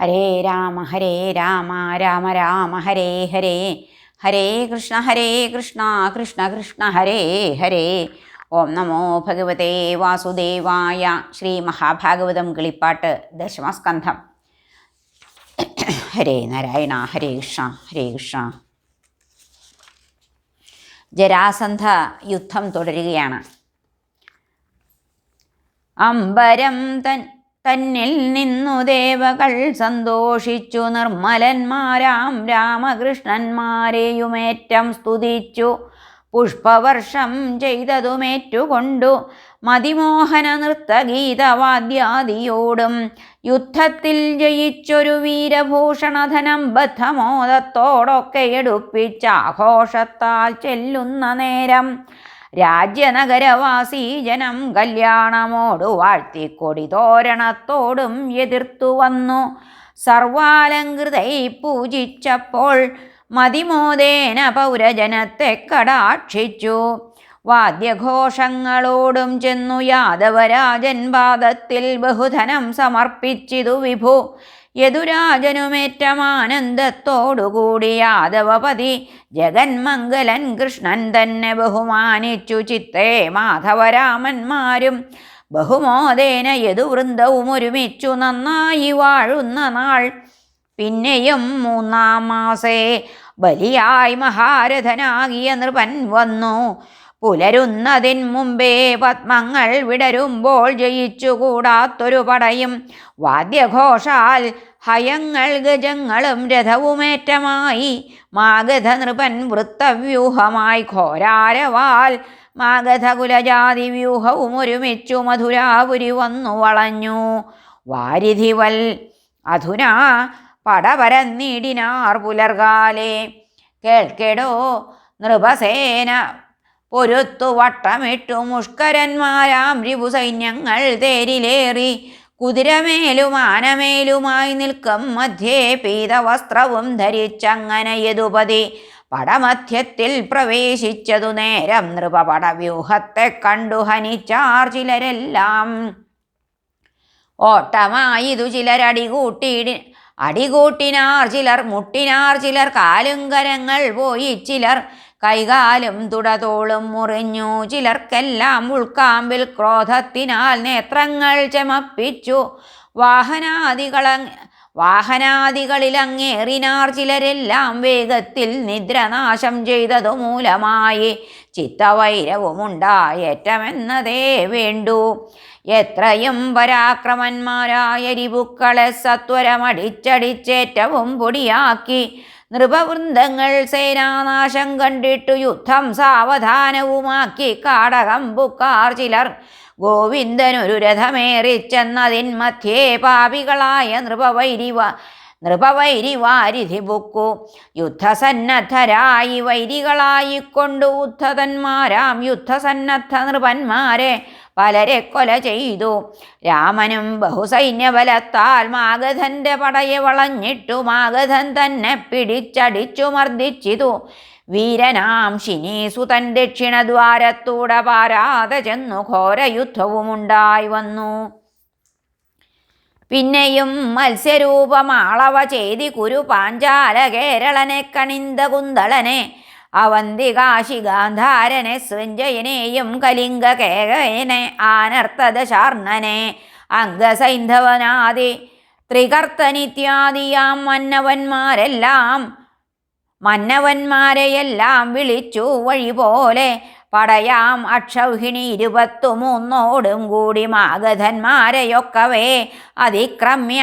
ഹരേ രാമ ഹരേ രാമ രാമ രാമ ഹരേ ഹരേ. ഹരേ കൃഷ്ണ ഹരേ കൃഷ്ണ കൃഷ്ണ കൃഷ്ണ ഹരേ ഹരേ. ഓം നമോ ഭഗവതേ വാസുദേവായ ശ്രീ മഹാഭാഗവതം കിളിപ്പാട്ട് ദശമസ്കന്ധം. ഹരേ നാരായണ ഹരേ കൃഷ്ണ ഹരേ കൃഷ്ണ. ജരാസന്ധ യുദ്ധം തുടരുകയാണ്. അംബരം തൻ തന്നിൽ നിന്നു ദേവകൾ സന്തോഷിച്ചു. നിർമ്മലന്മാരാം രാമകൃഷ്ണന്മാരെയുമേറ്റം സ്തുതിച്ചു. പുഷ്പവർഷം ചെയ്തതുമേറ്റുകൊണ്ടു മതിമോഹന നൃത്തഗീതവാദ്യാദിയോടും യുദ്ധത്തിൽ ജയിച്ചൊരു വീരഭൂഷണധനം ബദ്ധമോദത്തോടൊക്കെ എടുപ്പിച്ച ആഘോഷത്താൽ ചെല്ലുന്ന നേരം രാജ്യനഗരവാസി ജനം കല്യാണമോടു വാഴ്ത്തിക്കൊടി തോരണത്തോടും എതിർത്തു വന്നു. സർവാലങ്കൃതൈ പൂജിച്ചപ്പോൾ മതിമോദേന പൗരജനത്തെ കടാക്ഷിച്ചു. വാദ്യഘോഷങ്ങളോടും ചെന്നു യാദവരാജൻ പാദത്തിൽ ബഹുധനം സമർപ്പിച്ചിതു വിഭു. യദുരാജനുമേറ്റമാനന്ദത്തോടുകൂടി യാദവപതി ജഗന്മംഗലൻ കൃഷ്ണൻ തന്നെ ബഹുമാനിച്ചു ചിത്തേ മാധവരാമന്മാരും. ബഹുമോദേന യദുവൃന്ദവും ഒരുമിച്ചു നന്നായി വാഴുന്ന നാൾ. പിന്നെയും മൂന്നാം മാസേ ബലിയായി മഹാരഥനാകിയ നൃപൻ വന്നു. പുലരുന്നതിൻ മുമ്പേ പത്മങ്ങൾ വിടരുമ്പോൾ ജയിച്ചുകൂടാത്തൊരു പടയും വാദ്യഘോഷാൽ ഹയങ്ങൾ ഗജങ്ങളും രഥവുമേറ്റമായി മാഗധ നൃപൻ വൃത്തവ്യൂഹമായി ഘോരാരവാൽ മാഗധകുലജാതി വ്യൂഹവും ഒരുമിച്ചു മധുരാപുരി വന്നു വളഞ്ഞു. വാരിധിവൽ അധുനാ നീടിനാർ പുലർകാലേ കേൾക്കെടോ നൃപസേന പൊരുത്തു വട്ടമിട്ടു മുഷ്കരന്മാരാം രിപുസൈന്യങ്ങൾ തേരിലേറി കുതിരമേലും ആനമേലുമായി നിൽക്കും. മധ്യേ പീതവസ്ത്രവും ധരിച്ചങ്ങനെ യതുപതി പടമധ്യത്തിൽ പ്രവേശിച്ചതു നേരം നൃപപടവ്യൂഹത്തെ കണ്ടു ഹനിച്ചാർ ചിലരെല്ലാം ഓട്ടമായിതു ചിലരടികൂട്ടിയിടി അടികൂട്ടിനാർ ചിലർ മുട്ടിനാർ ചിലർ കാലുങ്കരങ്ങൾ പോയി ചിലർ കൈകാലും തുടതോളും മുറിഞ്ഞു. ചിലർക്കെല്ലാം ഉൾക്കാമ്പിൽ ക്രോധത്തിനാൽ നേത്രങ്ങൾ ചമപ്പിച്ചു. വാഹനാദികള വാഹനാദികളിലങ്ങേറിനാർ ചിലരെല്ലാം വേഗത്തിൽ നിദ്രനാശം ചെയ്തതു മൂലമായി ചിത്തവൈരവുമുണ്ടായേറ്റമെന്നതേ വേണ്ടു. എത്രയും പരാക്രമന്മാരായ രിപുക്കളെ സത്വരമടിച്ചടിച്ചേറ്റവും പൊടിയാക്കി നൃപവൃന്ദങ്ങൾ സേനാനാശം കണ്ടിട്ടു യുദ്ധം സാവധാനവുമാക്കി കാടകം ബുക്കാർ ചിലർ. ഗോവിന്ദനൊരു രഥമേറിച്ചെന്നതിൻ മധ്യേ പാപികളായ നൃപവൈരിവ നൃപവൈരി വാരിധി ബുക്കു യുദ്ധസന്നദ്ധരായി വൈരികളായിക്കൊണ്ടു ഉദ്ധതന്മാരാം യുദ്ധസന്നദ്ധ നൃപന്മാരെ പലരെ കൊല ചെയ്തു. രാമനും ബഹുസൈന്യബലത്താൽ മാഗധന്റെ പടയെ വളഞ്ഞിട്ടു മാഗധൻ തന്നെ പിടിച്ചടിച്ചു മർദ്ദിച്ചിതു. വീരനാം ശിനീസു ശിനീസുതൻ ദക്ഷിണദ്വാരത്തൂടെ പാരാതെ ചെന്നു ഘോരയുദ്ധവുമുണ്ടായി വന്നു. പിന്നെയും മത്സ്യരൂപമാളവ ചെയ്തി കുരു പാഞ്ചാല കേരളനെ കണിന്ത കുന്തളനെ അവന്തി കാശി ഗാന്ധാരനെ സൃഞ്ജയനെയും കലിംഗ കേകയനെ ആനർത്തദശാർണനെ അംഗസൈന്ധവനാദി ത്രികർത്തനിത്യാദിയാം മന്നവന്മാരെല്ലാം മന്നവന്മാരെയെല്ലാം വിളിച്ചു വഴി പോലെ പടയാം അക്ഷൗഹിണി ഇരുപത്തു മൂന്നോടും കൂടി മാഗധന്മാരെയൊക്കവേ അതിക്രമ്യ.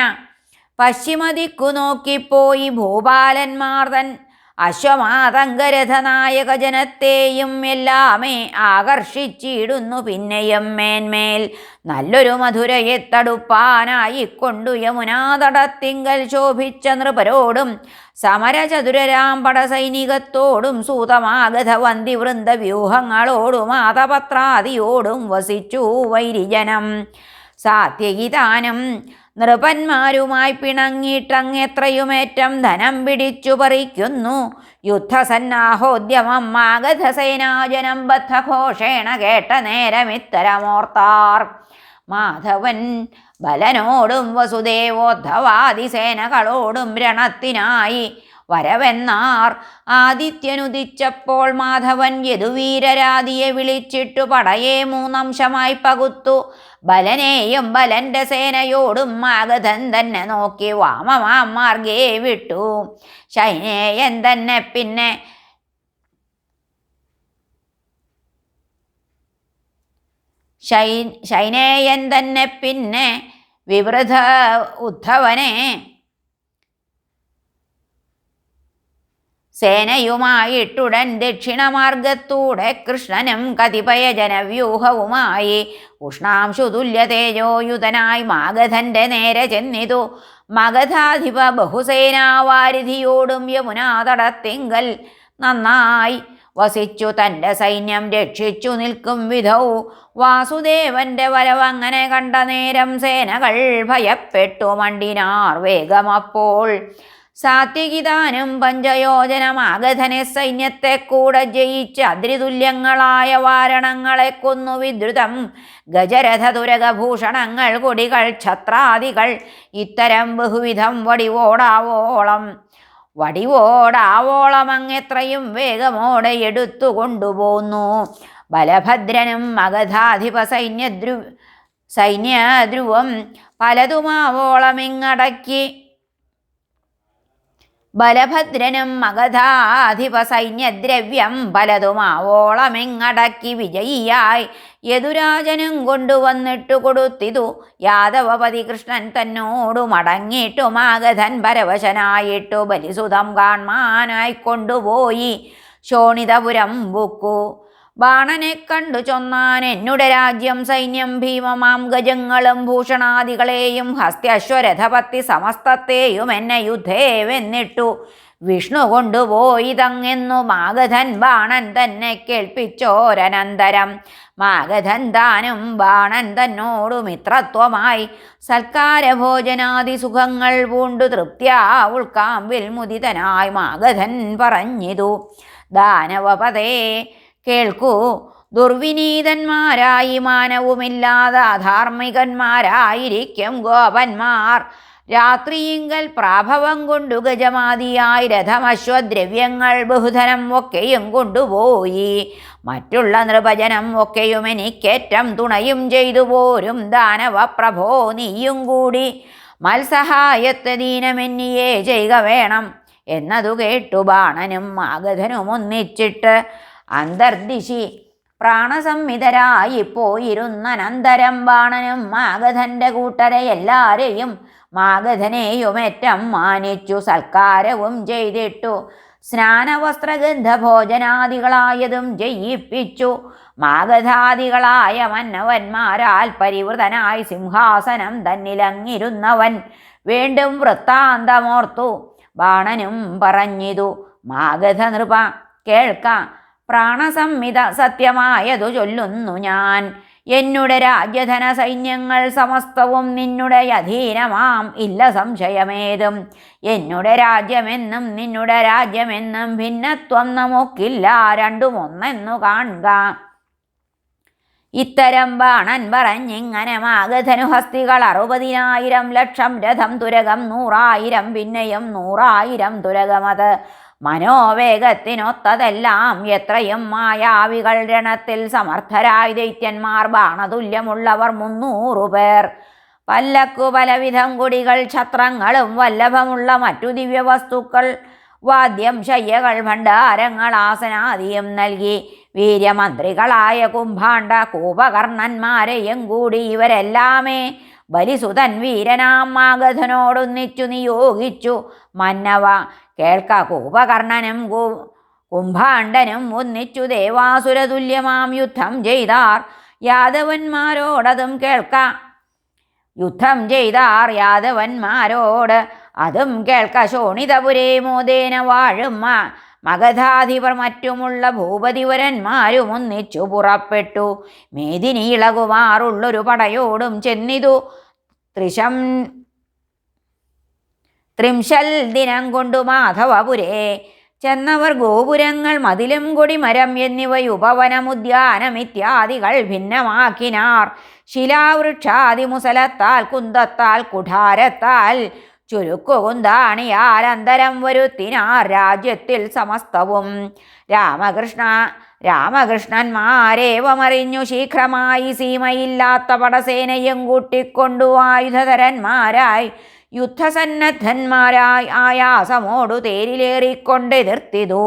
പശ്ചിമദിക്കു നോക്കിപ്പോയി ഭൂപാലന്മാർ തൻ അശ്വമാതങ്കരഥനായക ജനത്തെയും എല്ലാമേ ആകർഷിച്ചിടുന്നു പിന്നെയും മേന്മേൽ. നല്ലൊരു മധുരയെ തടുപ്പാനായിക്കൊണ്ടു യമുനാതടത്തിങ്കൽ ശോഭിച്ച നൃപരോടും സമരചതുരരാമ്പട സൈനികത്തോടും സൂതമാഗതവന്തി വൃന്ദവ്യൂഹങ്ങളോടും ആതപത്രാദിയോടും വസിച്ചു വൈരിജനം. സാത്യകിതാനും നൃപന്മാരുമായി പിണങ്ങിയിട്ടങ്ങെത്രയുമേറ്റം ധനം പിടിച്ചു പറിക്കുന്നു. യുദ്ധസന്നാഹോദ്യമം മാഗധസേനാജനം ബദ്ധഘോഷേണ കേട്ട നേരമിത്തരമോർത്താർ മാധവൻ ബലനോടും വസുദേവോദ്ധവാദിസേനകളോടും രണത്തിനായി വരവെന്നാർ. ആദിത്യനുദിച്ചപ്പോൾ മാധവൻ യദുവീരരാതിയെ വിളിച്ചിട്ടു പടയെ മൂന്നംശമായി പകുത്തു. ബലനെയും ബലന്റെ സേനയോടും മാഗധൻ തന്നെ നോക്കി വാമമാം മാർഗേ വിട്ടു. ശൈനേയൻ തന്നെ പിന്നെ ശൈ ശൈനേയൻ തന്നെ പിന്നെ വിവൃത ഉദ്ധവനെ സേനയുമായിട്ടുടൻ ദക്ഷിണമാർഗത്തൂടെ കൃഷ്ണനും കതിപയ ജനവ്യൂഹവുമായി ഉഷ്ണാംശു തുല്യ തേജോയുതനായി മാഗധന്റെ നേരെ ചെന്നിതു. മഗധാധിപ ബഹുസേനാവാരിധിയോടും യമുനാതടത്തിങ്കൽ നന്നായി വസിച്ചു. തന്റെ സൈന്യം രക്ഷിച്ചു നിൽക്കും വിധൗ. വാസുദേവന്റെ വരവങ്ങനെ കണ്ട നേരം സേനകൾ ഭയപ്പെട്ടു. മണ്ടിനാർ വേഗമപ്പോൾ സാത്വികിതാനും പഞ്ചയോജനമാഗധനെ സൈന്യത്തെ കൂടെ ജയിച്ച് അതിരിതുല്യങ്ങളായ വാരണങ്ങളെ കൊന്നു വിദ്രുതം. ഗജരഥ തുരകഭൂഷണങ്ങൾ കൊടികൾ ഛത്രാദികൾ ഇത്തരം ബഹുവിധം വടിവോടാവോളം. വടിവോടാവോളം അങ്ങെത്രയും വേഗമോടെ എടുത്തു കൊണ്ടുപോന്നു ബലഭദ്രനും മഗധാധിപ സൈന്യദ്രു സൈന്യധ്രുവം പലതുമാവോളമിങ്ങടക്കി ബലഭദ്രനും മഗധാധിപ സൈന്യദ്രവ്യം പലതുമാവോളമെങ്ങടക്കി വിജയിയായി. യദുരാജനും കൊണ്ടുവന്നിട്ടു കൊടുത്തിതു. യാദവപതി കൃഷ്ണൻ തന്നോടു മടങ്ങിയിട്ടു മാഗധൻ പരവശനായിട്ടു ബലിസുതം കാൺമാനായി കൊണ്ടുപോയി. ശോണിതപുരം ബുക്കു ബാണനെ കണ്ടു ചൊന്നാൻ എന്നുടെ രാജ്യം സൈന്യം ഭീമമാം ഗജങ്ങളും ഭൂഷണാദികളെയും ഹസ്ത്യശ്വരഥപത്തി സമസ്തത്തെയും എന്നെ യുദ്ധേവെന്നിട്ടു വിഷ്ണു കൊണ്ടുപോയി തങ്ങെന്നു മാഗധൻ ബാണൻ തന്നെ കേൾപ്പിച്ചോരനന്തരം. മാഗധൻ താനും ബാണൻ തന്നോടു മിത്രത്വമായി സൽക്കാര ഭോജനാദി സുഖങ്ങൾ പൂണ്ടു തൃപ്തിയാ ഉൾക്കാമ്പിൽ മുദിതനായി മാഗധൻ പറഞ്ഞിതു. ദാനവപതേ കേൾക്കൂ. ദുർവിനീതന്മാരായി മാനവുമില്ലാതെ അധാർമികന്മാരായിരിക്കും ഗോപന്മാർ. രാത്രിയിങ്കൽ പ്രാഭവം കൊണ്ടു ഗജമാതിയായി രഥമശ്വദ്രവ്യങ്ങൾ ബഹുധനം ഒക്കെയും കൊണ്ടുപോയി. മറ്റുള്ള നൃപജനം ഒക്കെയും എനിക്കേറ്റം തുണയും ചെയ്തു പോരും. ദാനവ പ്രഭോ നീയും കൂടി മത്സഹായത്വദീനമെന്നിയേ ചെയ്യുക വേണം. എന്നതു കേട്ടു ബാണനും മാഗധനും ഒന്നിച്ചിട്ട് അന്തർദിശി പ്രാണസംഹിതരായി പോയിരുന്നനന്തരം ബാണനും മാഗധന്റെ കൂട്ടരെ എല്ലാരെയും മാഗധനെയുമേറ്റം മാനിച്ചു സൽക്കാരവും ചെയ്തിട്ടു. സ്നാനവസ്ത്രഗന്ധ ഭോജനാദികളായതും ജയിപ്പിച്ചു. മാഗധാദികളായ മന്നവന്മാരാൽ പരിവൃതനായി സിംഹാസനം തന്നിലങ്ങിരുന്നവൻ വീണ്ടും വൃത്താന്തമോർത്തു. ബാണനും പറഞ്ഞിതു മാഗധ നൃപ കേൾക്ക. പ്രാണസംഹിത സത്യമായതു ചൊല്ലുന്നു ഞാൻ. എന്നുടെ രാജ്യധന സൈന്യങ്ങൾ സമസ്തവും നിന്നുടെ അധീനമാം ഇല്ല സംശയമേതും. എന്നുടെ രാജ്യമെന്നും നിന്നുടെ രാജ്യമെന്നും ഭിന്നത്വം നമുക്കില്ല രണ്ടും ഒന്നെന്നു കാണുക. ഇത്തരം ബാണൻ പറഞ്ഞിങ്ങനെ മാഗധനു ഹസ്തികൾ അറുപതിനായിരം ലക്ഷം രഥം തുരകം നൂറായിരം പിന്നെയും നൂറായിരം തുരകമത്. മനോവേഗത്തിനൊത്തതെല്ലാം എത്രയും മായാവികൾ രണത്തിൽ സമർത്ഥരായ ദൈത്യന്മാർ ബാണതുല്യമുള്ളവർ മുന്നൂറു പേർ. പല്ലക്കു പലവിധം കുടികൾ ഛത്രങ്ങളും വല്ലഭമുള്ള മറ്റു ദിവ്യവസ്തുക്കൾ വാദ്യം ശയ്യകൾ ഭണ്ഡാരങ്ങൾ ആസനാദിയും നൽകി. വീര്യമന്ത്രികളായ കുംഭാണ്ഡ കൂപകർണന്മാരെയും കൂടി ഇവരെല്ലാമേ ബലിസുതൻ വീരനാം മാഗധനോടൊന്നിച്ചു നിയോഗിച്ചു. മന്നവ കേൾക്ക ഉപകർണനും കൂ കുംഭാണ്ഡനും ഒന്നിച്ചു ദേവാസുരതുല്യമാം യുദ്ധം ചെയ്താർ. യാദവന്മാരോടതും കേൾക്ക യുദ്ധം ചെയ്താർ യാദവന്മാരോട്. അതും കേൾക്ക ശോണിതപുരേ മോദേന വാഴും മഗധാധിപർ മറ്റുമുള്ള ഭൂപതിവരന്മാരും ഒന്നിച്ചു പുറപ്പെട്ടു. മേദിനീളകുമാറുള്ളൊരു പടയോടും ചെന്നിതു. ത്രിശം ത്രിംശൽ ദിനം കൊണ്ടു മാധവപുരേ. ചെന്നവർ ഗോപുരങ്ങൾ മതിലും കൊടിമരം എന്നിവ ഉപവനമുദ്യാനം ഇത്യാദികൾ ഭിന്നമാക്കിനാർ. ശിലാവൃക്ഷാതിമുസലത്താൽ കുന്തത്താൽ കുഠാരത്താൽ ചുരുക്കുകുന്താണിയാൽ അന്തരം വരുത്തിനാർ രാജ്യത്തിൽ സമസ്തവും. രാമകൃഷ്ണ രാമകൃഷ്ണന്മാരേവമറിഞ്ഞു ശീഘ്രമായി സീമയില്ലാത്ത പടസേനയും കൂട്ടിക്കൊണ്ടു ആയുധധരന്മാരായി യുദ്ധസന്നദ്ധന്മാരായി ആയാസമോടു തേരിലേറിക്കൊണ്ട് എതിർത്തിതു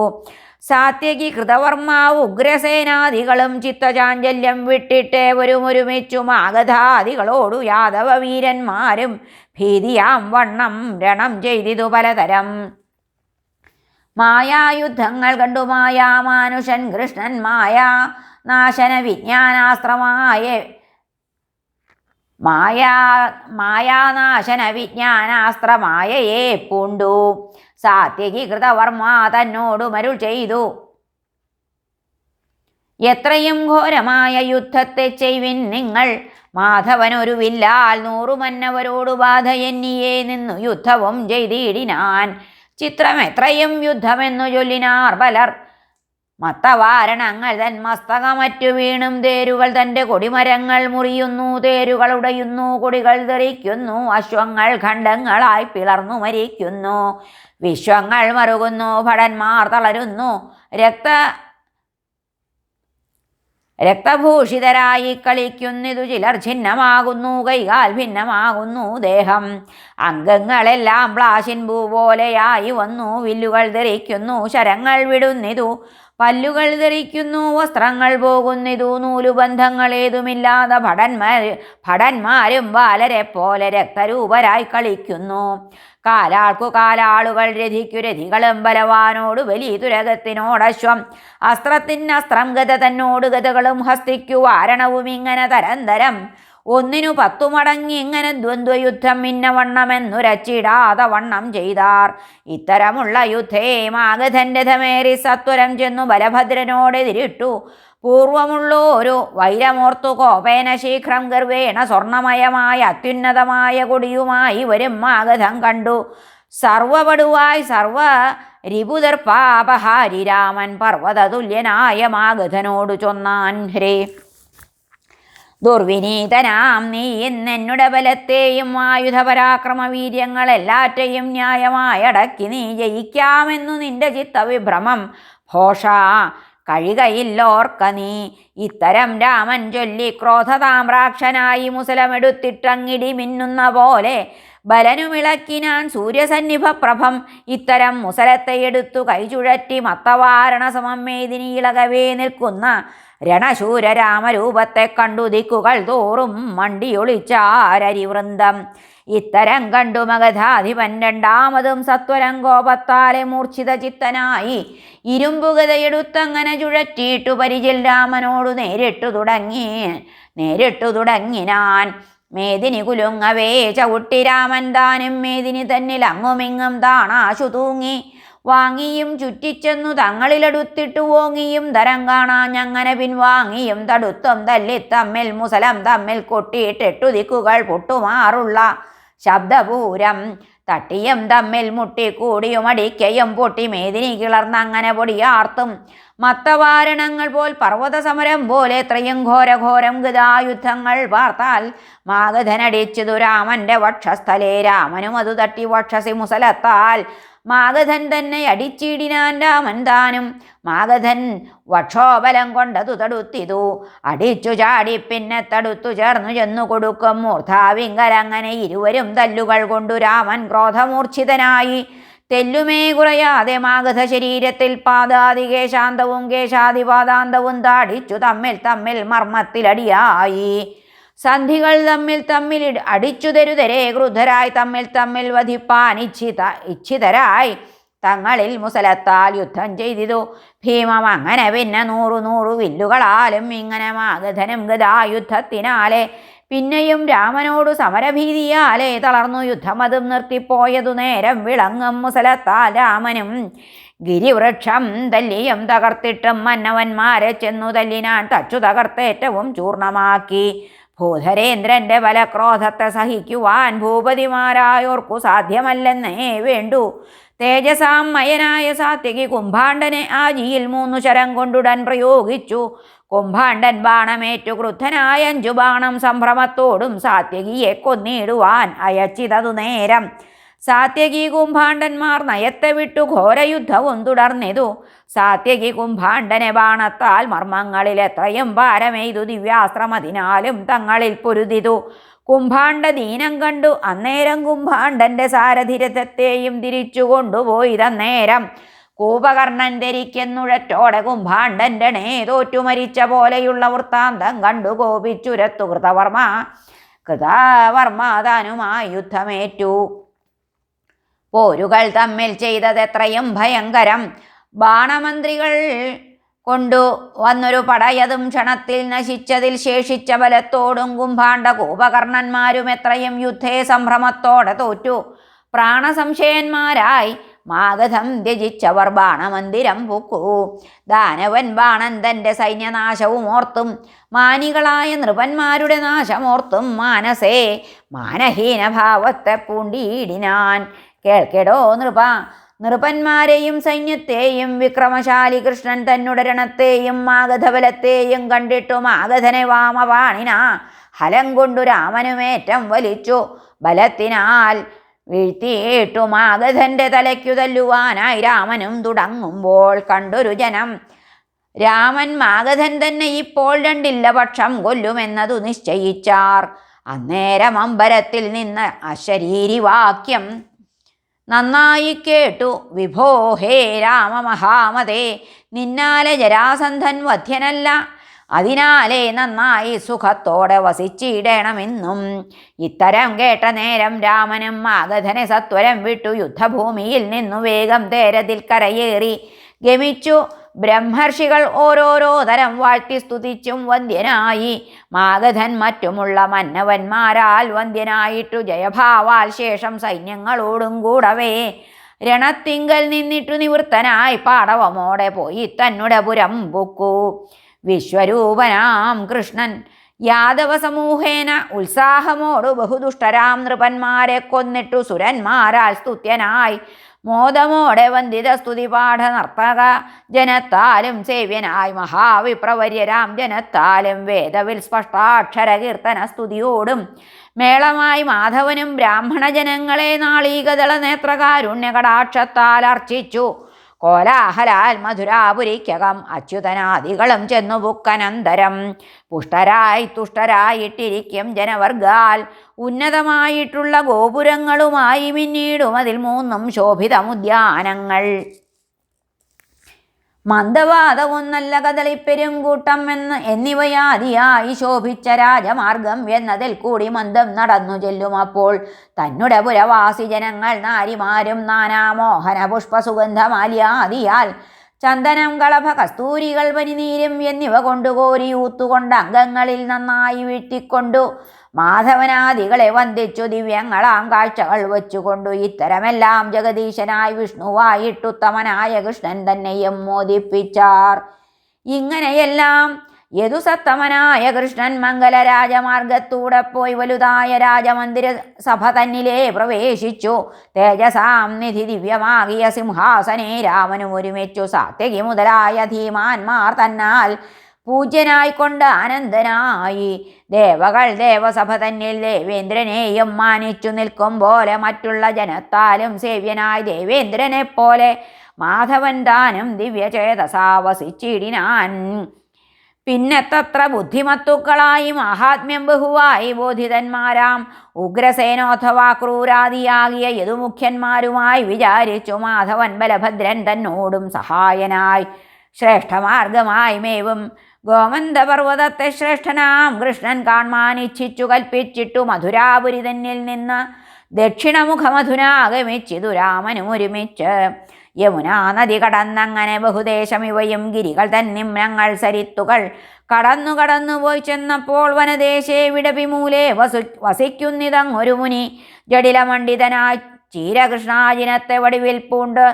സാത്യകി കൃതവർമാവ് ഉഗ്രസേനാദികളും ചിത്തചാഞ്ചല്യം വിട്ടിട്ടേവരുമൊരുമിച്ചു മാഗധാദികളോടു യാദവ വീരന്മാരും ഭീതിയാം വണ്ണം രണം ചെയ്തിതു പലതരം. മായായുദ്ധങ്ങൾ കണ്ടു മായാമാനുഷൻ കൃഷ്ണൻ മായാ നാശന വിജ്ഞാനാസ്ത്രമായ മായാ മായാനാശന വിജ്ഞാനാസ്ത്രമായയെ പൂണ്ടു. സാത്യകി കൃതവർമ്മ തന്നോടു മരുൾ ചെയ്തു. എത്രയും ഘോരമായ യുദ്ധത്തെ ചെയ്വിൻ നിങ്ങൾ. മാധവനൊരു വില്ലാൽ നൂറുമന്നവരോടു ബാധ എന്നിയെ നിന്നു യുദ്ധവും ചെയ്തിടിനാൻ. ചിത്രം എത്രയും യുദ്ധമെന്നു ചൊല്ലിനാർ പലർ. മത്തവാരണങ്ങൾ തൻ മസ്തകമറ്റു വീണും തേരുകൾ തന്റെ കൊടിമരങ്ങൾ മുറിയുന്നു തേരുകൾ ഉടയുന്നു കൊടികൾ തെറിക്കുന്നു അശ്വങ്ങൾ ഖണ്ഡങ്ങളായി പിളർന്നു മരിക്കുന്നു. വിശ്വങ്ങൾ മറുകുന്നു ഭടന്മാർ തളരുന്നു. രക്ത രക്തഭൂഷിതരായി കളിക്കുന്നതു ചിലർ ഛിന്നമാകുന്നു കൈകാൽ ഭിന്നമാകുന്നു ദേഹം. അംഗങ്ങളെല്ലാം പ്ലാശിൻ പൂ പോലെയായി വന്നു വില്ലുകൾ തെറിക്കുന്നു ശരങ്ങൾ വിടുന്നിതു പല്ലുകൾ ധരിക്കുന്നു വസ്ത്രങ്ങൾ പോകുന്നിതു നൂലുബന്ധങ്ങൾ ഏതുമില്ലാതെ ഭടന്മാർ ഭടന്മാരും ബാലരെ പോലെ രക്തരൂപരായി കളിക്കുന്നു. കാലാൾക്കു കാലാളുകൾ രഥിക്കു രഥികളും ബലവാനോട് വലിയ തുരകത്തിനോടശ്വം അസ്ത്രത്തിൻ അസ്ത്രം ഗത തന്നോട് ഗതകളും ഹസ്തിക്കു വാരണവും ഇങ്ങനെ തരന്തരം ഒന്നിനു പത്തു മടങ്ങി ഇങ്ങനെ ദ്വന്ദ്വയുദ്ധം ഇന്ന വണ്ണമെന്നുരച്ചിടാതെ വണ്ണം ചെയ്താർ. ഇത്തരമുള്ള യുദ്ധേ മാഗധന്റെ രഥമേറി സത്വരം ചെന്നു ബലഭദ്രനോടെതിരിട്ടു. പൂർവമുള്ളോരു വൈരമോർത്തു കോപേന ശീഘ്രം ഗർവേണ സ്വർണമയമായ അത്യുന്നതമായ കൊടിയുമായി വരും മാഗധം കണ്ടു. സർവപടുവായി സർവ രിപുദർപ്പാപഹാരി രാമൻ പർവതതുല്യനായ മാഗധനോട് ചൊന്നാൻ ഹരേ. ദുർവിനീതനാം നീ ഇന്നെന്നുടെ ബലത്തെയും ആയുധപരാക്രമ വീര്യങ്ങളെല്ലാറ്റെയും ന്യായമായടക്കി നീ ജയിക്കാമെന്നു നിന്റെ ചിത്തവിഭ്രമം. ഹോഷാ കഴികയില്ലോർക്ക നീ. ഇത്തരം രാമൻ ചൊല്ലി ക്രോധതാമ്രാക്ഷനായി മുസലമെടുത്തിട്ടങ്ങിടി മിന്നുന്ന പോലെ ബലനുമിളക്കിനാൻ സൂര്യസന്നിഭപ്രഭം. ഇത്തരം മുസലത്തെയെടുത്തു കൈചുഴറ്റി മത്തവാരണ സമം മേദിനിയിളകവേ നിൽക്കുന്ന രണശൂര രാമരൂപത്തെ കണ്ടു ദിക്കുകൾ തോറും മണ്ടിയൊളിച്ചാരരിവൃന്ദം. ഇത്തരം കണ്ടു മഗധാധിപൻ രണ്ടാമതും സത്വരം കോപത്താലെ മൂർച്ഛിത ചിത്തനായി ഇരുമ്പുകതയെടുത്തങ്ങനെ ചുഴറ്റിയിട്ടു പരിചിൽ രാമനോടു നേരിട്ടു തുടങ്ങി നേരിട്ടു തുടങ്ങിനാൻ മേദിനി കുലുങ്ങവേ ചവിട്ടിരാമൻ താനും മേദിനി തന്നിൽ അങ്ങുമിങ്ങും താണാശു തൂങ്ങി. വാങ്ങിയും ചുറ്റിച്ചെന്നു തങ്ങളിലടുത്തിട്ടു ഓങ്ങിയും തരം കാണാഞ്ഞങ്ങനെ പിൻവാങ്ങിയും തടുത്തും തല്ലി തമ്മിൽ മുസലം തമ്മിൽ കൊട്ടിയിട്ടെട്ടു ദിക്കുകൾ പൊട്ടുമാറുള്ള ശബ്ദപൂരം. തട്ടിയും തമ്മിൽ മുട്ടി കൂടിയും അടിക്കയും പൊട്ടി മേദിനി കിളർന്നങ്ങനെ പൊടിയാർത്തും മത്തവാരണങ്ങൾ പോൽ പർവത സമരം പോലെ എത്രയും ഘോരഘോരം ഗതായുദ്ധങ്ങൾ വാർത്താൽ മാഗധനടിച്ചതു രാമന്റെ വക്ഷസ്ഥലേ. രാമനും അതു തട്ടി വക്ഷസി മുസലത്താൽ. മാഗധൻ തന്നെ അടിച്ചിടിനാൻ രാമൻ താനും. മാഗധൻ വക്ഷോബലം കൊണ്ടതു തടുത്തിതു. അടിച്ചു ചാടി പിന്നെ തടുത്തു ചേർന്നു ചെന്നു കൊടുക്കും. മൂർധാവിങ്കലങ്ങനെ ഇരുവരും തല്ലുകൾ കൊണ്ടു രാമൻ ക്രോധമൂർച്ഛിതനായി. തെല്ലുമേ കുറയാതെ മാഗധ ശരീരത്തിൽ പാദാതി കേശാന്തവും കേശാതിപാദാന്തവും താടിച്ചു തമ്മിൽ തമ്മിൽ മർമ്മത്തിലടിയായി. സന്ധികൾ തമ്മിൽ തമ്മിൽ അടിച്ചുതരുതരേ അടിച്ചു തരുതരെ ക്രുദ്ധരായി തമ്മിൽ തമ്മിൽ വധിപ്പാൻ ഇച്ഛിത ഇച്ഛിതരായി തങ്ങളിൽ മുസലത്താൽ യുദ്ധം ചെയ്തിതു. ഭീമം അങ്ങനെ പിന്നെ നൂറു നൂറു വില്ലുകളാലും ഇങ്ങനെ മാഗധനും ഗതായുദ്ധത്തിനാലെ പിന്നെയും രാമനോടു സമരഭീതിയാലെ തളർന്നു യുദ്ധമതും നിർത്തിപ്പോയതു നേരം വിളങ്ങും മുസലത്താൽ രാമനും ഗിരിവൃക്ഷം തല്ലിയും തകർത്തിട്ടും മന്നവന്മാരെ ചെന്നു തല്ലിനാൻ തച്ചു തകർത്തേറ്റവും ചൂർണമാക്കി. ഭൂധരേന്ദ്രന്റെ ബലക്രോധത്തെ സഹിക്കുവാൻ ഭൂപതിമാരായോർക്കു സാധ്യമല്ലെന്നേ വേണ്ടു. തേജസാമയനായ സാത്യകി കുംഭാണ്ഡനെ ആജിയിൽ മൂന്നു ശരം കൊണ്ടുടൻ പ്രയോഗിച്ചു. കുംഭാണ്ഡൻ ബാണമേറ്റു ക്രുദ്ധനായ അഞ്ചു ബാണം സംഭ്രമത്തോടും സാത്യകിയെ കൊന്നിടുവാൻ അയച്ചിതതു നേരം സാത്യകി കുംഭാണ്ഡന്മാർ നയത്തെ വിട്ടു ഘോരയുദ്ധവും തുടർന്നിതു. സാത്യകി കുംഭാണ്ഡനെ ബാണത്താൽ മർമ്മങ്ങളിൽ എത്രയും ഭാരമെയ്തു. ദിവ്യാശ്രമതിനാലും തങ്ങളിൽ പൊരുതിതു. കുംഭാണ്ഡ ദീനം കണ്ടു. അന്നേരം കുംഭാണ്ഡന്റെ സാരഥിരഥത്തെയും തിരിച്ചു കൊണ്ടുപോയി തന്നേരം. കൂപകർണൻ ധരിക്കുന്നുഴറ്റോടെ കുംഭാണ്ഡന്റെ നേ തോറ്റു മരിച്ച പോലെയുള്ള വൃത്താന്തം കണ്ടു. കോപിച്ചുരത്തു കൃതവർമ്മ കൃതവർമ്മ താനുമായി യുദ്ധമേറ്റു. പോരുകൾ തമ്മിൽ ചെയ്തത് എത്രയും ഭയങ്കരം. ബാണമന്ത്രികൾ കൊണ്ടു വന്നൊരു പടയതും ക്ഷണത്തിൽ നശിച്ചതിൽ ശേഷിച്ച ബലത്തോടും കുംഭാണ്ഡ കൂപകർണന്മാരും എത്രയും യുദ്ധേ സംഭ്രമത്തോടെ തോറ്റു. പ്രാണസംശയന്മാരായി മാഗധം ത്യജിച്ചവർ ബാണമന്ദിരം പൊക്കു. ദാനവൻ ബാണൻ തന്റെ സൈന്യനാശവും ഓർത്തും മാനികളായ നൃപന്മാരുടെ നാശമോർത്തും മാനസേ മാനഹീനഭാവത്തെ പൂണ്ടിയിടിനാൻ. കേൾക്കെടോ നൃപ. നൃപന്മാരെയും സൈന്യത്തെയും വിക്രമശാലി കൃഷ്ണൻ തന്നുടരണത്തെയും മാഗധബലത്തെയും കണ്ടിട്ടു മാഗധനെ വാമപാണിന ഹലം കൊണ്ടു രാമനുമേറ്റം വലിച്ചു. ബലത്തിനാൽ വീഴ്ത്തിയിട്ടു മാഗധന്റെ തലയ്ക്കു തല്ലുവാനായി രാമനും തുടങ്ങുമ്പോൾ കണ്ടൊരു ജനം. രാമൻ മാഗധൻ തന്നെ ഇപ്പോൾ രണ്ടില്ല പക്ഷം കൊല്ലുമെന്നതു നിശ്ചയിച്ചാർ. അന്നേരം അമ്പരത്തിൽ നിന്ന് അശരീരി വാക്യം നന്നായി കേട്ടു. വിഭോ ഹേ രാമ മഹാമതേ നിന്നാലെ ജരാസന്ധൻ വധ്യനല്ല. അതിനാലേ നന്നായി സുഖത്തോടെ വസിച്ചിടണമെന്നും. ഇത്തരം കേട്ട നേരം രാമനും മാഗധനെ സത്വരം വിട്ടു. യുദ്ധഭൂമിയിൽ നിന്നു വേഗം തേരതിൽ കരയേറി ഗമിച്ചു. ബ്രഹ്മർഷികൾ ഓരോരോ തരം വാഴ്ത്തി സ്തുതിച്ചും വന്ധ്യനായി. മാഗധൻ മറ്റുമുള്ള മന്നവന്മാരാൽ വന്ധ്യനായിട്ടു ജയഭാവാൽ ശേഷം സൈന്യങ്ങളോടും കൂടവേ. രണത്തിങ്കൽ നിന്നിട്ടു നിവൃത്തനായി പാടവമോടെ പോയി തന്നുടെ പുരം പൊക്കു. വിശ്വരൂപനാം കൃഷ്ണൻ. യാദവ സമൂഹേന ഉത്സാഹമോടു ബഹുദുഷ്ടരാം നൃപന്മാരെ കൊന്നിട്ടു സുരന്മാരാൽ സ്തുത്യനായി. മോദമോടെ വന്ദിത സ്തുതി പാഠ നർത്തക ജനത്താലും സേവ്യനായി മഹാവിപ്രവര്യരാം ജനത്താലും വേദവിൽ സ്പഷ്ടാക്ഷര കീർത്തന സ്തുതിയോടും മേളമായി മാധവനും ബ്രാഹ്മണ ജനങ്ങളെ നാളീകതള നേത്രകാരുണ്യകടാക്ഷത്താൽ അർച്ചിച്ചു. കോലാഹലാൽ മധുരാപുരിക്കകം അച്യുതനാദികളും ചെന്നു ബുക്കനന്തരം പുഷ്ടരായി തുഷ്ടരായിട്ടിരിക്കും ജനവർഗാൽ. ഉന്നതമായിട്ടുള്ള ഗോപുരങ്ങളുമായി പിന്നീടും അതിൽ മൂന്നും ശോഭിതമുദ്യാനങ്ങൾ. മന്ദവാദവും നല്ല കദളിപ്പെരുങ്കൂട്ടം എന്ന് എന്നിവയാദിയായി ശോഭിച്ച രാജമാർഗം എന്നതിൽ കൂടി മന്ദം നടന്നു ചെല്ലും അപ്പോൾ തന്നുടെ പുരവാസി ജനങ്ങൾ നാരിമാരും നാനാമോഹന പുഷ്പസുഗന്ധമാലിയാദിയാൽ ചന്ദനം കളഭ കസ്തൂരികൾ പനിനീരും എന്നിവ കൊണ്ടുകോരി ഊത്തുകൊണ്ട് അംഗങ്ങളിൽ നന്നായി വീഴ്ത്തിക്കൊണ്ടു മാധവനാദികളെ വന്ദിച്ചു ദിവ്യങ്ങളാം കാഴ്ചകൾ വച്ചുകൊണ്ടു. ഇത്തരമെല്ലാം ജഗദീശനായി വിഷ്ണുവായിട്ടുത്തമനായ കൃഷ്ണൻ തന്നെയും മോദിപ്പിച്ചാർ. ഇങ്ങനെയെല്ലാം യദുസത്തമനായ കൃഷ്ണൻ മംഗലരാജമാർഗത്തൂടെ പോയി വലുതായ രാജമന്ദിര സഭ തന്നിലേ പ്രവേശിച്ചു. തേജസാം നിധി ദിവ്യമാകിയ സിംഹാസനെ രാമനും ഒരുമിച്ചു. സാത്യകി മുതലായ ധീമാന്മാർ തന്നാൽ പൂജ്യനായിക്കൊണ്ട് ആനന്ദനായി ദേവകൾ ദേവസഭ തന്നിൽ ദേവേന്ദ്രനെയും മാനിച്ചു നിൽക്കും പോലെ മറ്റുള്ള ജനത്താലും സേവ്യനായി ദേവേന്ദ്രനെ പോലെ മാധവൻ താനും ദിവ്യചേതസാവസിച്ചിടിനാൻ. പിന്നെ തത്ര ബുദ്ധിമത്തുക്കളായി മഹാത്മ്യം ബഹുവായി ബോധിതന്മാരാം. ഉഗ്രസേനോഥവാ ക്രൂരാദിയാകിയ യതുമുഖ്യന്മാരുമായി വിചാരിച്ചു മാധവൻ ബലഭദ്രൻ തന്നോടും സഹായനായി. ശ്രേഷ്ഠമാർഗമായി മേവും ഗോമന്ദപർവതത്തെ ശ്രേഷ്ഠനാം കൃഷ്ണൻ കാൺമാൻ ഇച്ഛിച്ചു കൽപ്പിച്ചിട്ടു മധുരാപുരി തന്നിൽ നിന്ന് ദക്ഷിണമുഖമധുനാഗമിച്ചിതു രാമനും ഒരുമിച്ച്. യമുനാ നദി കടന്നങ്ങനെ ബഹുദേശം ഇവയും ഗിരികൾ തന്നിമ്നങ്ങൾ സരിത്തുകൾ. കടന്നു കടന്നു പോയി ചെന്നപ്പോൾ വനദേശേ വിടപിമൂലെ വസു വസിക്കുന്നിതങ്ങൊരു മുനി. ജടിലമണ്ഡിതനായി ചീരകൃഷ്ണാജിനത്തെ വടിവിൽ പൂണ്ട്.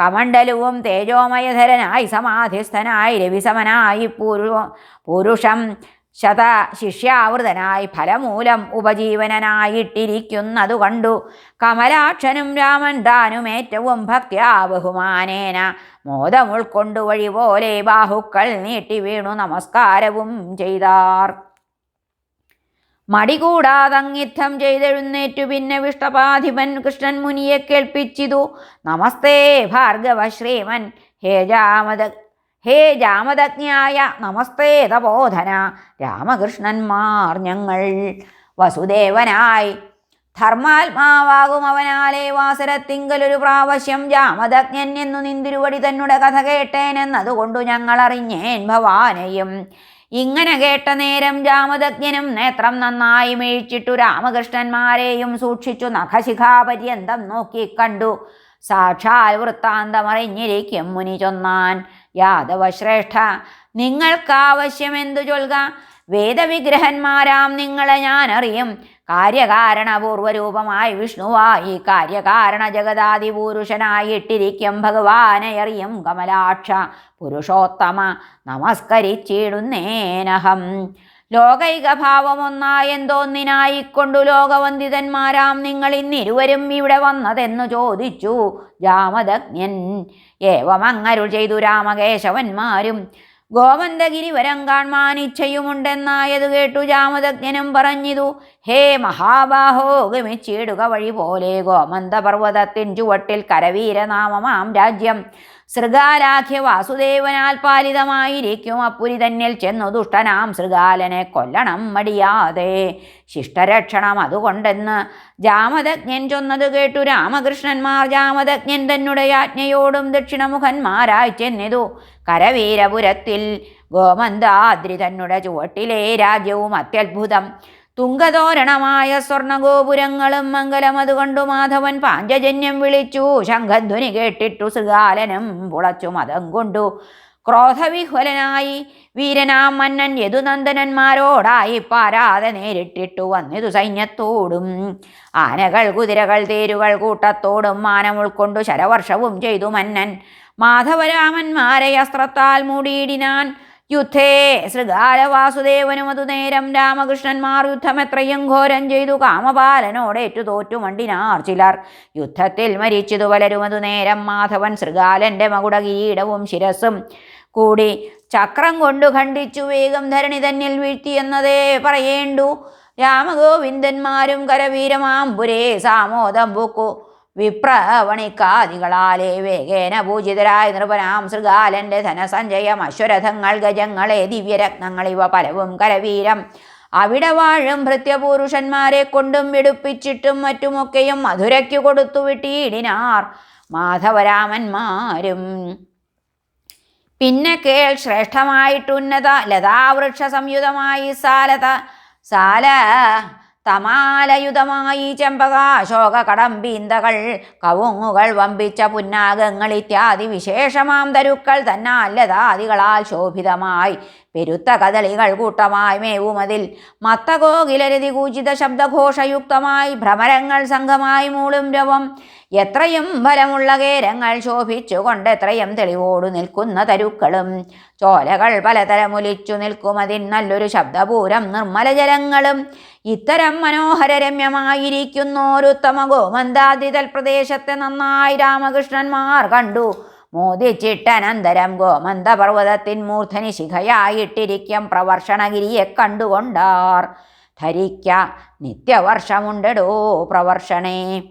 കമണ്ഡലുവും തേജോമയധരനായി സമാധിസ്ഥനായി രവിസമനായി പുരു പുരുഷം ശത ശിഷ്യാവൃതനായി ഫലമൂലം ഉപജീവനനായിട്ടിരിക്കുന്നതു കണ്ടു. കമലാക്ഷനും രാമൻ താനും ഏറ്റവും ഭക്ത്യാ ബഹുമാനേന. മോദം ഉൾക്കൊണ്ടു വഴി പോലെ ബാഹുക്കൾ നീട്ടി വീണു നമസ്കാരവും ചെയ്താർ. മടികൂടാതങ്ങിത്തം ചെയ്തെഴുന്നേറ്റു പിന്നെ വിഷ്ടപാധിപൻ കൃഷ്ണൻ മുനിയെ കേൾപ്പിച്ചിതു. നമസ്തേ ഭാർഗവ ശ്രീമൻ ഹേ ജാമത ഹേ ജാമദജ്ഞായ നമസ്തേ തപോധന രാമകൃഷ്ണന്മാർ ഞങ്ങൾ വസുദേവനായി. ധർമാത്മാവാകും അവനാലെ വാസരത്തിങ്കലൊരു പ്രാവശ്യം ജാമദജ്ഞൻ എന്നു നിന്തിരുവടി തന്നുടെ കഥ കേട്ടേനെന്നതുകൊണ്ടു ഞങ്ങൾ അറിഞ്ഞേൻ ഭവാനെയും. ഇങ്ങനെ കേട്ട നേരം ജാമദജ്ഞനും നേത്രം നന്നായി മേഴിച്ചിട്ടു രാമകൃഷ്ണന്മാരെയും സൂക്ഷിച്ചു നഖശിഖാപര്യന്തം നോക്കി കണ്ടു. സാക്ഷാൽ വൃത്താന്തമറിഞ്ഞിരിക്കും മുനി ചൊന്നാൻ. യാദവശ്രേഷ്ഠ നിങ്ങൾക്കാവശ്യമെന്തു ചൊൽക? വേദവിഗ്രഹന്മാരാം നിങ്ങളെ ഞാനറിയും. കാര്യകാരണപൂർവരൂപമായി വിഷ്ണുവായി കാര്യകാരണ ജഗദാദിപുരുഷനായി പുരുഷനായിട്ടിരിക്കും ഭഗവാനെ അറിയും കമലാക്ഷ പുരുഷോത്തമ നമസ്കരിച്ചിടുന്നേനഹം. ലോകൈകഭാവമൊന്നായെന്തോന്നിനായിക്കൊണ്ടു ലോകവന്ദിതന്മാരാം നിങ്ങൾ ഇന്നിരുവരും ഇവിടെ വന്നതെന്നു ചോദിച്ചു ജാമദഗ്ഞൻ ഏവമങ്ങരുൾ ചെയ്തു രാമകേശവന്മാരും ഗോമന്ദഗിരിവരം കാൺമാൻ ഇച്ഛയുമുണ്ടെന്നായതു കേട്ടു ജാമതജ്ഞനും പറഞ്ഞിതു. ഹേ മഹാബാഹോ ഗമിച്ചിടുക വഴി പോലെ ഗോമന്ദപർവതത്തിൻ ചുവട്ടിൽ കരവീരനാമമാം രാജ്യം. ശൃഗാലാഖ്യ വാസുദേവനാൽ പാലിതമായിരിക്കും. അപ്പുരി തന്നിൽ ചെന്നു ദുഷ്ടനാം ശൃഗാലനെ കൊല്ലണം മടിയാതെ. ശിഷ്ടരക്ഷണം അതുകൊണ്ടെന്ന് ജാമതജ്ഞൻ ചൊന്നത് കേട്ടു. രാമകൃഷ്ണന്മാർ ജാമതജ്ഞൻ തന്നുടെ ആജ്ഞയോടും ദക്ഷിണമുഖന്മാരായി ചെന്നിതു. കരവീരപുരത്തിൽ ഗോമന്താദ്രി തന്നുടെ ചുവട്ടിലെ രാജ്യവും അത്യത്ഭുതം. തുങ്കതോരണമായ സ്വർണഗോപുരങ്ങളും മംഗലം അതുകൊണ്ടു മാധവൻ പാഞ്ചജന്യം വിളിച്ചു. ശംഖധ്വനി കേട്ടിട്ടു സുഗാലനം പുളച്ചു മതം കൊണ്ടു. ക്രോധവിഹ്വലനായി വീരനാം മന്നൻ യദുനന്ദനന്മാരോടായി പാരാതെ നേരിട്ടിട്ടു വന്നിതു സൈന്യത്തോടും. ആനകൾ കുതിരകൾ തേരുകൾ കൂട്ടത്തോടും മാനം ഉൾക്കൊണ്ടു ശരവർഷവും ചെയ്തു മന്നൻ. മാധവരാമന്മാരെ അസ്ത്രത്താൽ മൂടിയിടിനാൻ യുദ്ധേ. ശൃഗാല വാസുദേവനും അതു നേരം രാമകൃഷ്ണന്മാർ യുദ്ധം എത്രയും ഘോരം ചെയ്തു. കാമപാലനോടേറ്റു തോറ്റു മണ്ടിനാർ ചിലർ. യുദ്ധത്തിൽ മരിച്ചതു പലരും അതു നേരം മാധവൻ ശൃഗാലന്റെ മകുട കിരീടവും ശിരസും കൂടി ചക്രം കൊണ്ടു ഖണ്ഡിച്ചു. വേഗം ധരണി തന്നിൽ വീഴ്ത്തിയെന്നതേ പറയേണ്ടു. രാമഗോവിന്ദന്മാരും കരവീരമാമ്പുരേ സാമോദം പൂക്കു. വിപ്രവണിക്കാദികളാലേ വേഗേന പൂജിതരായ നൃപനാം ശൃഗാലന്റെ ധനസഞ്ചയം അശ്വരഥങ്ങൾ ഗജങ്ങളെ ദിവ്യരത്നങ്ങൾ ഇവ പലവും കരവീരം. അവിടെ വാഴും ഭൃത്യപുരുഷന്മാരെ കൊണ്ടും വിടുപ്പിച്ചിട്ടും മറ്റുമൊക്കെയും മധുരയ്ക്കു കൊടുത്തു വിട്ടീടിനാർ മാധവരാമന്മാരും. പിന്നെ കേൾ ശ്രേഷ്ഠമായിട്ടുന്നത ലതാവൃക്ഷ സംയുതമായി സാലത സാല തമാലയുധമായി ചെമ്പകാശോക കടമ്പീന്തകൾ കവുങ്ങുകൾ വമ്പിച്ച പുന്നാഗങ്ങൾ ഇത്യാദി വിശേഷമാം തരുക്കൾ തന്നാൽ ലതാദികളാൽ ശോഭിതമായി. പെരുത്ത കദളികൾ കൂട്ടമായി മേവുമതിൽ മത്തകോകിലരതി കൂചിത ശബ്ദഘോഷയുക്തമായി ഭ്രമരങ്ങൾ സംഘമായി മൂളും രവം എത്രയും ബലമുള്ള കേരങ്ങൾ ശോഭിച്ചുകൊണ്ട് എത്രയും തെളിവോടു നിൽക്കുന്ന തരുക്കളും. ചോലകൾ പലതരമൊലിച്ചു നിൽക്കുമതിൻ നല്ലൊരു ശബ്ദപൂരം നിർമ്മല ജലങ്ങളും. ഇത്തരം മനോഹര രമ്യമായിരിക്കുന്നോരുത്തമ ഗോമന്താദിതൽ പ്രദേശത്തെ നന്നായി രാമകൃഷ്ണന്മാർ കണ്ടു. മോദിച്ചിട്ടനന്തരം ഗോമന്ത പർവതത്തിൻ മൂർധനി ശിഖയായിട്ടിരിക്കും പ്രവർഷണഗിരിയെ കണ്ടുകൊണ്ടാർ. ധരിക്ക നിത്യവർഷമുണ്ടടോ പ്രവർഷണേ.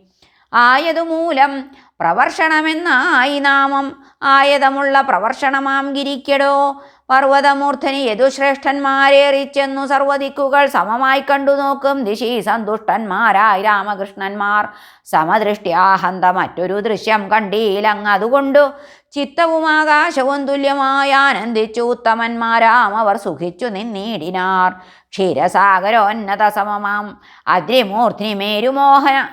ആയതുമൂലം പ്രവർഷണമെന്നായി നാമം. ആയതമുള്ള പ്രവർഷണമാം ഗിരിക്കടോ. പർവതമൂർധനി യദുശ്രേഷ്ഠന്മാരേറിച്ചെന്നു സർവദിക്കുകൾ സമമായി കണ്ടു നോക്കും. ദിശി സന്തുഷ്ടന്മാരായി രാമകൃഷ്ണന്മാർ. സമദൃഷ്ടിയാഹന്ത മറ്റൊരു ദൃശ്യം കണ്ടീലങ് അതുകൊണ്ടു ചിത്തവും ആകാശവും തുല്യമായി ആനന്ദിച്ചു ഉത്തമന്മാരാം അവർ സുഖിച്ചു നിന്നീടിനാർ. ക്ഷീരസാഗരോന്നത സമമാം അദ്രിമൂർധ്നി മേരുമോഹന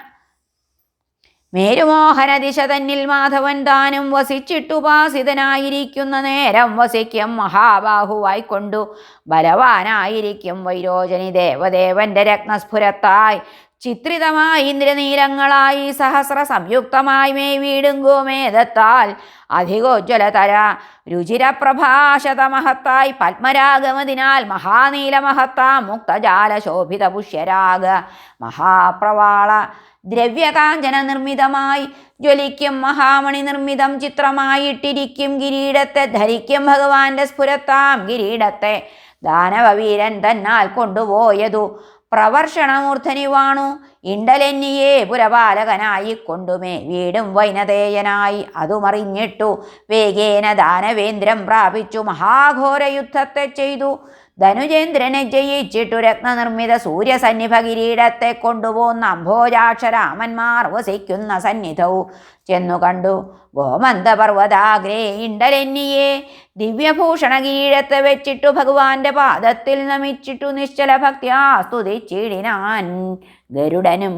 മേരുമോഹന ദിശ തന്നിൽ മാധവൻ താനും വസിച്ചിട്ടുപാസിതനായിരിക്കുന്ന നേരം വസിക്കും മഹാബാഹുവായിക്കൊണ്ടു ബലവാനായിരിക്കും വൈരോചനി ദേവദേവന്റെ രത്നസ്ഫുരത്തായി. ചിത്രിതമായി ഇന്ദ്രനീലങ്ങളായി സഹസ്ര സംയുക്തമായി മേ വീടും ഗോമേധത്താൽ അധികോജ്വലതര രുചിരപ്രഭാശതമഹത്തായി പത്മരാഗമതിനാൽ മഹാനീലമഹത്താ മുക്തജാല ശോഭിത പുഷ്യരാഗ മഹാപ്രവാള ദ്രവ്യകാഞ്ചന നിർമ്മിതമായി ജ്വലിക്കും മഹാമണി നിർമ്മിതം ചിത്രമായിട്ടിരിക്കും കിരീടത്തെ ധരിക്കും ഭഗവാന്റെ സ്ഫുരത്താം കിരീടത്തെ. ദാനവീരൻ തന്നാൽ കൊണ്ടുപോയതു. പ്രവർഷണമൂർധനിവാണു. ഇണ്ടലെന്നിയെ പുരപാലകനായി കൊണ്ടുമേ വീടും വൈനതേയനായി. അതുമറിഞ്ഞിട്ടു വേഗേന ദാനവേന്ദ്രം പ്രാപിച്ചു. മഹാഘോരയുദ്ധത്തെ ചെയ്തു. ധനുജേന്ദ്രനെ ജയിച്ചിട്ടു രത്നനിർമ്മിത സൂര്യസന്നിഭ കിരീടത്തെ കൊണ്ടുപോന്ന അംഭോജാക്ഷരാമന്മാർ വസിക്കുന്ന സന്നിധവും ചെന്നു കണ്ടു. ഗോമന്ദപർവതാഗ്രേ ഇണ്ടലെന്നിയെ ദിവ്യഭൂഷണ കിരീടത്തെ വെച്ചിട്ടു ഭഗവാന്റെ പാദത്തിൽ നമിച്ചിട്ടു നിശ്ചല ഭക്തിയാ സ്തുതിച്ചിടിനാൻ ഗരുഡനും.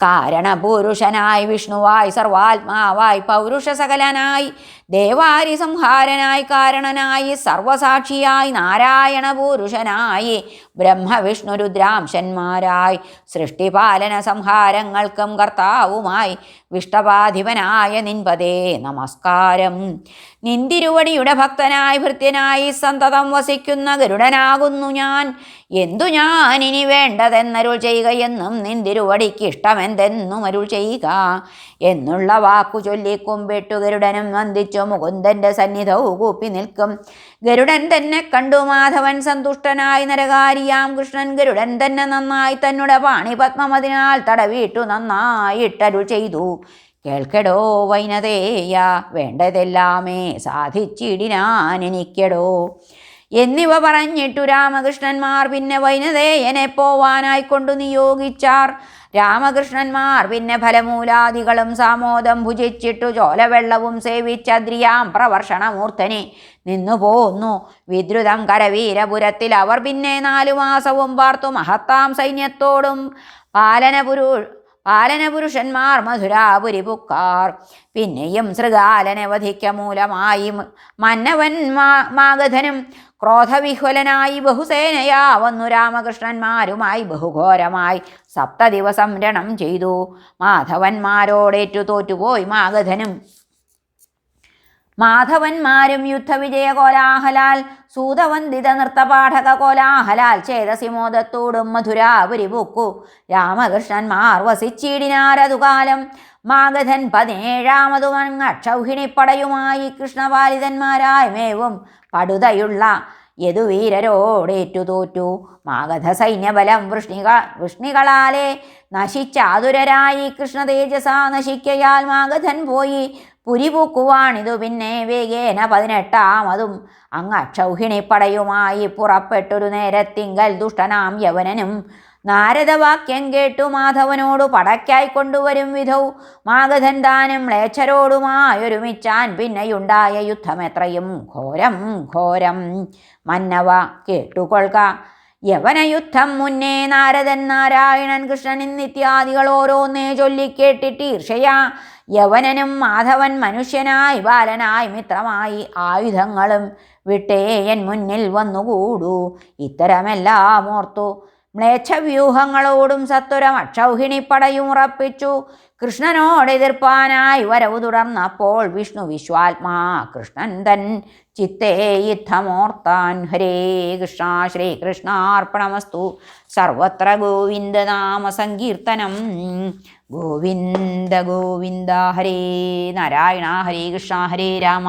കാരണപുരുഷനായി വിഷ്ണുവായി സർവാത്മാവായി പൗരുഷ സകലനായി ദേവാരി സംഹാരനായി കാരണനായി സർവസാക്ഷിയായി നാരായണ പുരുഷനായി ബ്രഹ്മവിഷ്ണു രുദ്രാംശന്മാരായി സൃഷ്ടിപാലന സംഹാരങ്ങൾക്കും കർത്താവുമായി വിഷ്ടപാധിപനായ നിൻപതേ നമസ്കാരം. നിന്തിരുവടിയുടെ ഭക്തനായി ഭൃത്യനായി സന്തതം വസിക്കുന്ന ഗരുഡനാകുന്നു ഞാൻ. എന്തു ഞാൻ ഇനി വേണ്ടതെന്നരുൾ ചെയ്യുക എന്നും നിന്തിരുവടിക്ക് ഇഷ്ടമെന്തെന്നും അരുൾ ചെയ്യുക. എന്നുള്ള വാക്കു ചൊല്ലിക്കുമ്പിട്ടു ഗരുഡനും വന്ദിച്ചു മുകുന്ദന്റെ സന്നിധവും കൂപ്പി നിൽക്കും. ഗരുഡൻ തന്നെ കണ്ടു മാധവൻ സന്തുഷ്ടനായി നരകാരിയാം കൃഷ്ണൻ. ഗരുഡൻ തന്നെ നന്നായി തന്നുടെ പാണി പത്മമതിനാൽ തടവിട്ടു നന്നായിട്ടരുൾ ചെയ്തു. കേൾക്കടോ വൈനതേയ വേണ്ടതെല്ലാമേ സാധിച്ചിടിനാൻ എനിക്കടോ എന്നിവ പറഞ്ഞിട്ടു രാമകൃഷ്ണന്മാർ പിന്നെ വൈനതേയനെ പോവാനായിക്കൊണ്ടു നിയോഗിച്ചാർ. രാമകൃഷ്ണന്മാർ പിന്നെ ഫലമൂലാദികളും സാമോദം ഭുജിച്ചിട്ടു ചോലവെള്ളവും സേവിച്ചദ്രിയാം പ്രവർഷണമൂർത്തനെ നിന്നു പോന്നു. വിദ്രുതം കരവീരപുരത്തിൽ അവർ പിന്നെ നാലു മാസവും പാർത്തു മഹത്താം സൈന്യത്തോടും പാലനപുരു പാലനപുരുഷന്മാർ മധുരാപുരി പുക്കാർ പിന്നെയും ശൃഗാലനെ വധിക്ക മൂലമായി മന്നവൻ മാഗധനും ക്രോധവിഹ്വലനായി ബഹുസേനയാ വന്നു രാമകൃഷ്ണന്മാരുമായി ബഹുഘോരമായി സപ്തദിവസം രണം ചെയ്തു. മാധവന്മാരോടേറ്റു തോറ്റുപോയി മാഗധനും. മാധവന്മാരും യുദ്ധവിജയ കോലാഹലാൽ സൂതവന്ദിത നൃത്തപാഠക കോലാഹലാൽ ചേതസിമോദത്തോടും മധുരാപുരി പൂക്കു. രാമകൃഷ്ണന്മാർ വസിച്ചിടിനാരതുകാലം മാഗധൻ പതിനേഴാമതുമങ്ങക്ഷൗഹിണിപ്പടയുമായി കൃഷ്ണപാലിതന്മാരായി മേവും പടുതയുള്ള യദുവീരരോടേറ്റു തോറ്റു മാഗധ സൈന്യബലം വൃഷ്ണിക വൃഷ്ണികളാലെ നശിച്ചാതുരരായി കൃഷ്ണ തേജസാ നശിക്കയാൽ മാഗധൻ പോയി. പുരിപൂക്കുവാണിതു പിന്നെ വേഗേന പതിനെട്ടാമതും അങ്ങ് അക്ഷൗഹിണിപ്പടയുമായി പുറപ്പെട്ടൊരു നേരത്തിങ്കൽ ദുഷ്ടനാം യവനനും നാരദവാക്യം കേട്ടു മാധവനോടു പടക്കായി കൊണ്ടുവരും വിധൗ. മാഗധൻ താനും മ്ലേച്ഛരോടുമായൊരുമിച്ചാൻ പിന്നെയുണ്ടായ യുദ്ധമെത്രയും ഘോരം ഘോരം. മന്നവ കേട്ടുകൊള്ളുക യവനയുദ്ധം മുന്നേ നാരദൻ നാരായണൻ കൃഷ്ണൻ നിത്യാദികൾ ഓരോന്നേ ചൊല്ലിക്കേട്ടിട്ട് ഈർഷയാ യവനനും മാധവൻ മനുഷ്യനായി ബാലനായി മിത്രമായി ആയുധങ്ങളും വിട്ടേയൻ മുന്നിൽ വന്നുകൂടൂ. ഇത്തരമെല്ലാം ഓർത്തു മ്ലേച്ഛവ്യൂഹങ്ങളോടും സത്വരം അക്ഷൗഹിണിപ്പടയും ഉറപ്പിച്ചു കൃഷ്ണനോട് എതിർപ്പാനായി വരവ് തുടർന്നപ്പോൾ വിഷ്ണു വിശ്വാത്മാ കൃഷ്ണൻ തൻ ചിത്തേ യുദ്ധമോർത്താൻ ഹരേ കൃഷ്ണ ശ്രീകൃഷ്ണാർപ്പണമസ്തു സർവത്ര ഗോവിന്ദനാമ സങ്കീർത്തനം. ഗോവിന്ദ ഗോവിന്ദ ഹരേ നാരായണ ഹരേ കൃഷ്ണ ഹരേ രാമ.